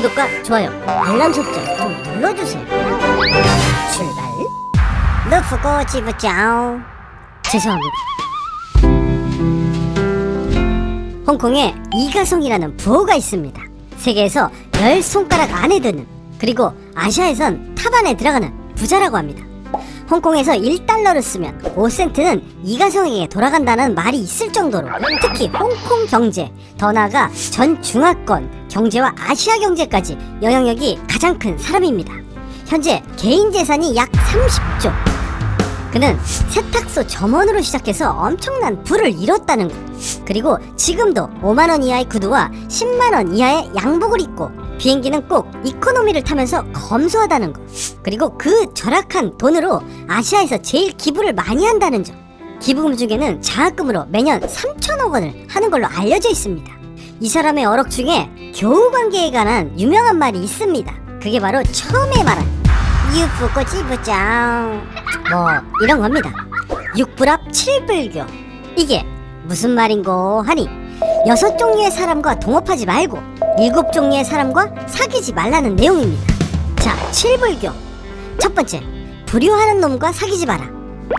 구독과 좋아요, 알람 설정 좀 눌러주세요. 출발. 루프고 지부짱. 죄송합니다. 홍콩에 이가성이라는 부호가 있습니다. 세계에서 열 손가락 안에 드는 그리고 아시아에선 탑 안에 들어가는 부자라고 합니다. 홍콩에서 1달러를 쓰면 5센트는 이가성에게 돌아간다는 말이 있을 정도로 특히 홍콩 경제, 더 나아가 전 중화권 경제와 아시아 경제까지 영향력이 가장 큰 사람입니다. 현재 개인 재산이 약 30조. 그는 세탁소 점원으로 시작해서 엄청난 부를 이뤘다는 것. 그리고 지금도 5만 원 이하의 구두와 10만 원 이하의 양복을 입고 비행기는 꼭 이코노미를 타면서 검소하다는 것. 그리고 그 절약한 돈으로 아시아에서 제일 기부를 많이 한다는 점. 기부금 중에는 장학금으로 매년 3천억 원을 하는 걸로 알려져 있습니다. 이 사람의 어록 중에 교우 관계에 관한 유명한 말이 있습니다. 그게 바로 처음에 말한 유부꼬지부장 뭐 이런 겁니다. 육불합 칠불교 이게 무슨 말인고 하니 여섯 종류의 사람과 동업하지 말고 일곱 종류의 사람과 사귀지 말라는 내용입니다. 자, 칠불교 첫 번째 불효하는 놈과 사귀지 마라.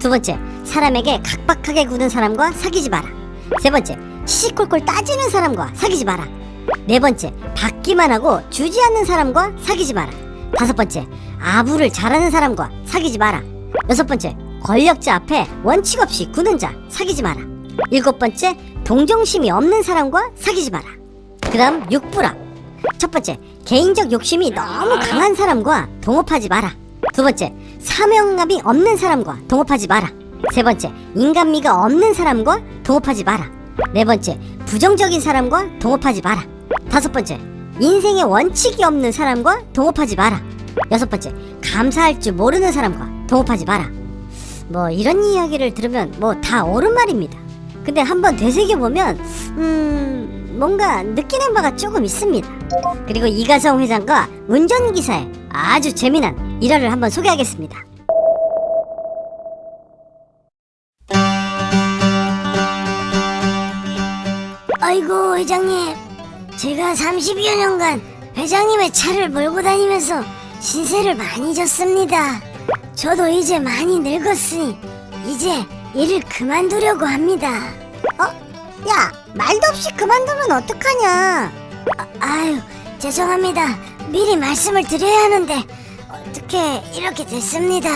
두 번째 사람에게 각박하게 구는 사람과 사귀지 마라. 세 번째 시시콜콜 따지는 사람과 사귀지 마라. 네 번째 받기만 하고 주지 않는 사람과 사귀지 마라. 다섯 번째 아부를 잘하는 사람과 사귀지 마라. 여섯 번째 권력자 앞에 원칙 없이 구는 자 사귀지 마라. 일곱 번째 동정심이 없는 사람과 사귀지 마라. 그다음 육불합. 첫 번째 개인적 욕심이 너무 강한 사람과 동업하지 마라. 두 번째 사명감이 없는 사람과 동업하지 마라. 세 번째 인간미가 없는 사람과 동업하지 마라. 네 번째 부정적인 사람과 동업하지 마라. 다섯 번째 인생에 원칙이 없는 사람과 동업하지 마라. 여섯 번째 감사할 줄 모르는 사람과 동업하지 마라. 뭐 이런 이야기를 들으면 뭐 다 옳은 말입니다. 근데 한번 되새겨 보면 음 뭔가 느끼는 바가 조금 있습니다. 그리고 이가성 회장과 운전기사의 아주 재미난 일화를 한번 소개하겠습니다. 아이고 회장님 제가 30여 년간 회장님의 차를 몰고 다니면서 신세를 많이 졌습니다 저도 이제 많이 늙었으니 이제 일을 그만두려고 합니다 어? 야 말도 없이 그만두면 어떡하냐? 아, 아유 죄송합니다 미리 말씀을 드려야 하는데 어떻게 이렇게 됐습니다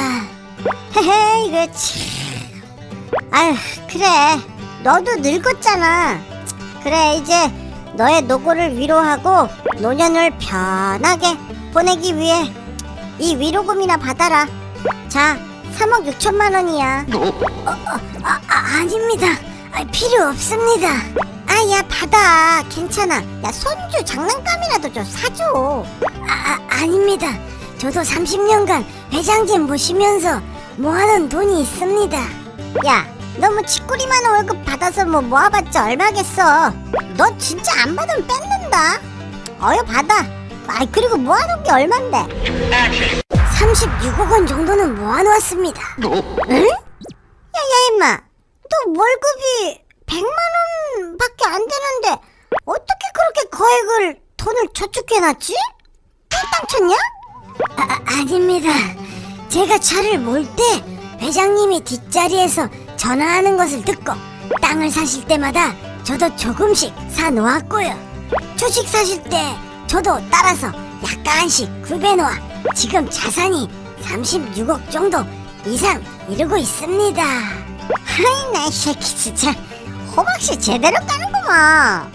헤헤 이거 참. 아휴 그래 너도 늙었잖아. 그래 이제 너의 노고를 위로하고 노년을 편하게 보내기 위해 이 위로금이나 받아라. 자 3억 6천만 원이야. 아, 아 아닙니다 아, 필요 없습니다 아 야 받아 괜찮아. 야 손주 장난감이라도 좀 사줘. 아, 아 아닙니다 저도 30년간 회장님 모시면서 모아놓은 돈이 있습니다 야 너무 치꾸리만 월급 받아서 뭐 모아봤자 얼마겠어. 너 진짜 안 받으면 뺏는다. 어여 받아. 아이 그리고 모아놓은 게 얼만데? 36억 원 정도는 모아놓았습니다. 응? 야야 임마 너 월급이 100만 원밖에 안 되는데 어떻게 그렇게 거액을 돈을 저축해놨지? 땡땅 쳤냐? 아, 아, 아닙니다. 제가 차를 몰 때 회장님이 뒷자리에서 전화하는 것을 듣고 땅을 사실 때마다 저도 조금씩 사 놓았고요. 주식 사실 때 저도 따라서 약간씩 구입해 놓아 지금 자산이 36억 정도 이상 이루고 있습니다. 하이 나이 새끼 진짜 호박씨 제대로 까는구만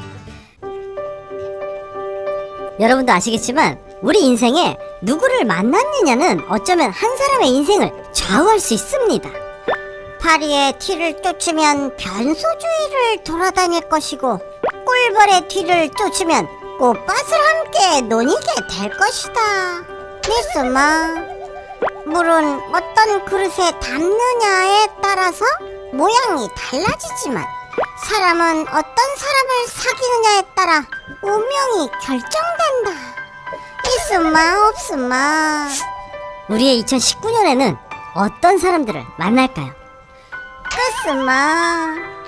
여러분도 아시겠지만 우리 인생에 누구를 만났느냐는 어쩌면 한 사람의 인생을 좌우할 수 있습니다 파리의 티를 쫓으면 변소주의를 돌아다닐 것이고 꿀벌의 뒤를 쫓으면 꽃밭을 함께 노니게 될 것이다 미스마 물은 어떤 그릇에 담느냐에 따라서 모양이 달라지지만 사람은 어떤 사람을 사귀느냐에 따라 운명이 결정된다. 있음마 없음마. 우리의 2019년에는 어떤 사람들을 만날까요? 끝음마.